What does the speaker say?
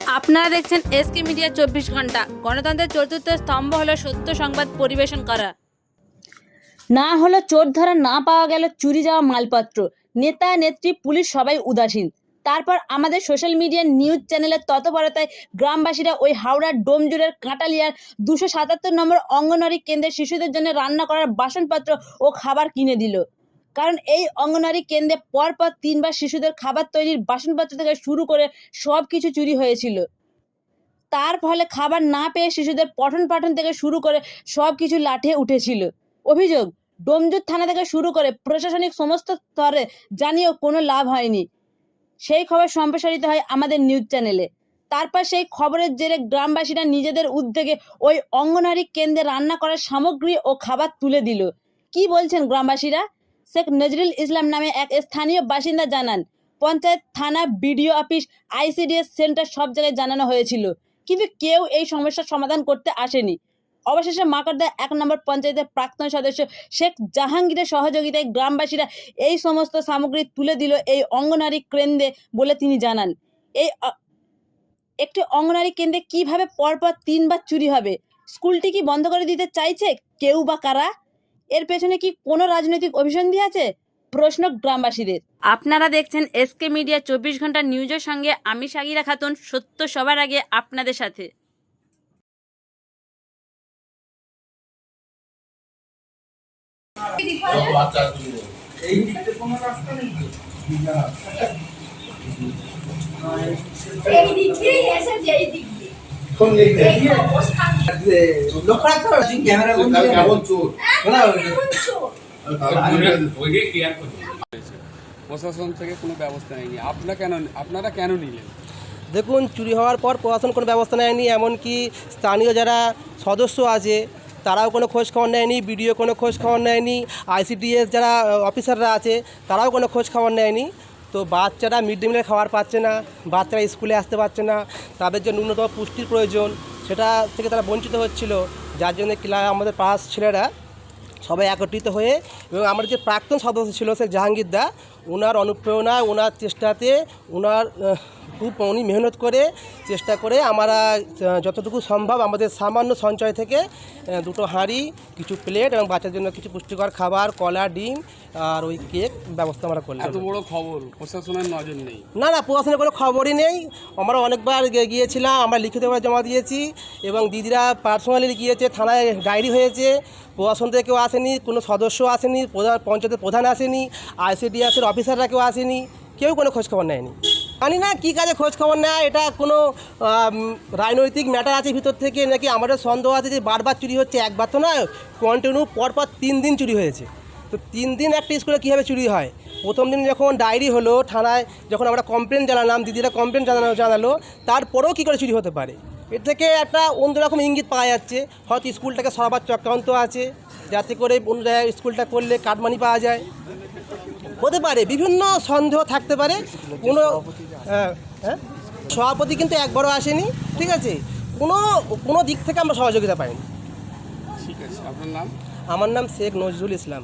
আপনারা দেখছেন SK media চব্বিশ ঘণ্টা। গণতন্ত্রের চতুর্থ স্তম্ভ হলো সত্য সংবাদ পরিবেশন করা। না হলো চোর ধরা, না পাওয়া গেল চুরি যাওয়া মালপত্র। নেতা, নেত্রী, পুলিশ সবাই উদাসীন। তারপর আমাদের সোশ্যাল মিডিয়া নিউজ চ্যানেলের তৎপরতায় গ্রামবাসীরা ওই হাওড়ার ডোমজুড়ের কাঁটালিয়ার দুশো সাতাত্তর নম্বর অঙ্গনওয়াড়ি কেন্দ্রে শিশুদের জন্য রান্না করার বাসনপত্র ও খাবার কিনে দিল। কারণ এই অঙ্গনওয়াড়ি কেন্দ্রে পরপর তিনবার শিশুদের খাবার তৈরির বাসনপত্র থেকে শুরু করে সব কিছু চুরি হয়েছিল। তার ফলে খাবার না পেয়ে শিশুদের পঠন পাঠন থেকে শুরু করে সব কিছু লাঠে উঠেছিল। অভিযোগ, ডোমজুর থানা থেকে শুরু করে প্রশাসনিক সমস্ত স্তরে জানিয়েও কোনো লাভ হয়নি। সেই খবর সম্প্রসারিত হয় আমাদের নিউজ চ্যানেলে। তারপর সেই খবরের জেরে গ্রামবাসীরা নিজেদের উদ্যোগে ওই অঙ্গনওয়াড়ি কেন্দ্রে রান্না করার সামগ্রী ও খাবার তুলে দিল। কি বলছেন গ্রামবাসীরা? শেখ নজরুল ইসলাম নামে এক স্থানীয় বাসিন্দা জানান, পঞ্চায়েত, থানা, বিডিও অফিস, আইসিডিএস সেন্টার সব জায়গায় জানানো হয়েছিল। কিন্তু কেউ এই সমস্যার সমাধান করতে আসেনি। অবশেষে মাকড়দা এক নম্বর পঞ্চায়েতের প্রাক্তন সদস্য শেখ জাহাঙ্গীরের সহযোগিতায় গ্রামবাসীরা এই সমস্ত সামগ্রী তুলে দিল এই অঙ্গনারী কেন্দ্রে বলে তিনি জানান। এই একটি অঙ্গনারী কেন্দ্রে কীভাবে পরপর তিনবার চুরি হবে? স্কুলটি কি বন্ধ করে দিতে চাইছে? কেউ বা কারা? এর পেছনে কি কোনো রাজনৈতিক অভিসন্ধি আছে? প্রশ্ন গ্রামবাসীদের। আপনারা দেখছেন এসকে মিডিয়া চব্বিশ ঘণ্টা নিউজের সঙ্গে আমি সাগিরা খাতুন সত্য সবার আগে আপনাদের সাথে। এই দিক দিয়েই এসেছে এই দিক প্রশাসন থেকে কোনো ব্যবস্থা নেয়নি। আপনারা কেন আপনারা কেন নিলেন? দেখুন চুরি হওয়ার পর প্রশাসন কোনো ব্যবস্থা নেয়নি এমনকি স্থানীয় যারা সদস্য আছে তারাও কোনো খোঁজ খবর নেয়নি বিডিও কোনো খোঁজ খবর নেয়নি আইসিডিএস যারা অফিসাররা আছে তারাও কোনো খোঁজ খবর নেয়নি। তো বাচ্চারা মিড ডে মিলের খাবার পাচ্ছে না, বাচ্চারা স্কুলে আসতে পারছে না, তাদের যে ন্যূনতম পুষ্টির প্রয়োজন, সেটা থেকে তারা বঞ্চিত হচ্ছিল, যার জন্য ক্লা আমাদের পাশ ছেলেরা সবাই একত্রিত হয়ে এবং আমার যে প্রাক্তন সদস্য ছিল সে জাহাঙ্গীর দা ওনার অনুপ্রেরণায় ওনার চেষ্টাতে ওনার খুব উনি মেহনত করে চেষ্টা করে আমরা যতটুকু সম্ভব আমাদের সামান্য সঞ্চয় থেকে দুটো হাঁড়ি কিছু প্লেট এবং বাচ্চার জন্য কিছু পুষ্টিকর খাবার কলা ডিম আর ওই কেক ব্যবস্থা আমরা করলাম এত বড় খবর প্রশাসনের নজর নেই। না না প্রশাসনের কোনো খবরই নেই। আমরা অনেকবার গিয়েছিলাম আমরা লিখিতভাবে জমা দিয়েছি এবং দিদিরা পার্সোনালি গিয়েছে থানায় ডায়েরি হয়েছে। প্রশাসন থেকে কেউ আসেনি কোনো সদস্য আসেনি প্রধান পঞ্চায়েতের প্রধান আসেনি আইসিডিএসের অফিসাররা কেউ আসেনি কেউ কোনো খোঁজখবর নেয়নি। জানি না কী কাজে খোঁজ খবর নেয়, এটা কোনো রাজনৈতিক ম্যাটার আছে ভিতর থেকে নাকি আমাদের সন্দেহ আছে যে বারবার চুরি হচ্ছে, একবার তো নয় কন্টিনিউ পরপর তিন দিন চুরি হয়েছে। তো তিন দিন একটা স্কুলে কীভাবে চুরি হয়? প্রথম দিন যখন ডায়েরি হলো থানায়, যখন আমরা কমপ্লেন জানালাম, দিদিরা কমপ্লেন জানানো, জানালো, তারপরেও কী করে চুরি হতে পারে? এর থেকে একটা অন্যরকম ইঙ্গিত পাওয়া যাচ্ছে, হয়তো স্কুলটাকে সরাবার চক্রান্ত আছে, যাতে করে অন্য জায়গায় স্কুলটা করলে কাটমানি পাওয়া যায়। হতে পারে বিভিন্ন সন্দেহ থাকতে পারে। কোনো হ্যাঁ? সভাপতি কিন্তু একবারও আসেনি ঠিক আছে? কোনো কোনো দিক থেকে আমরা সহযোগিতা পাইনি। ঠিক আছে আপনার নাম? আমার নাম শেখ নজরুল ইসলাম।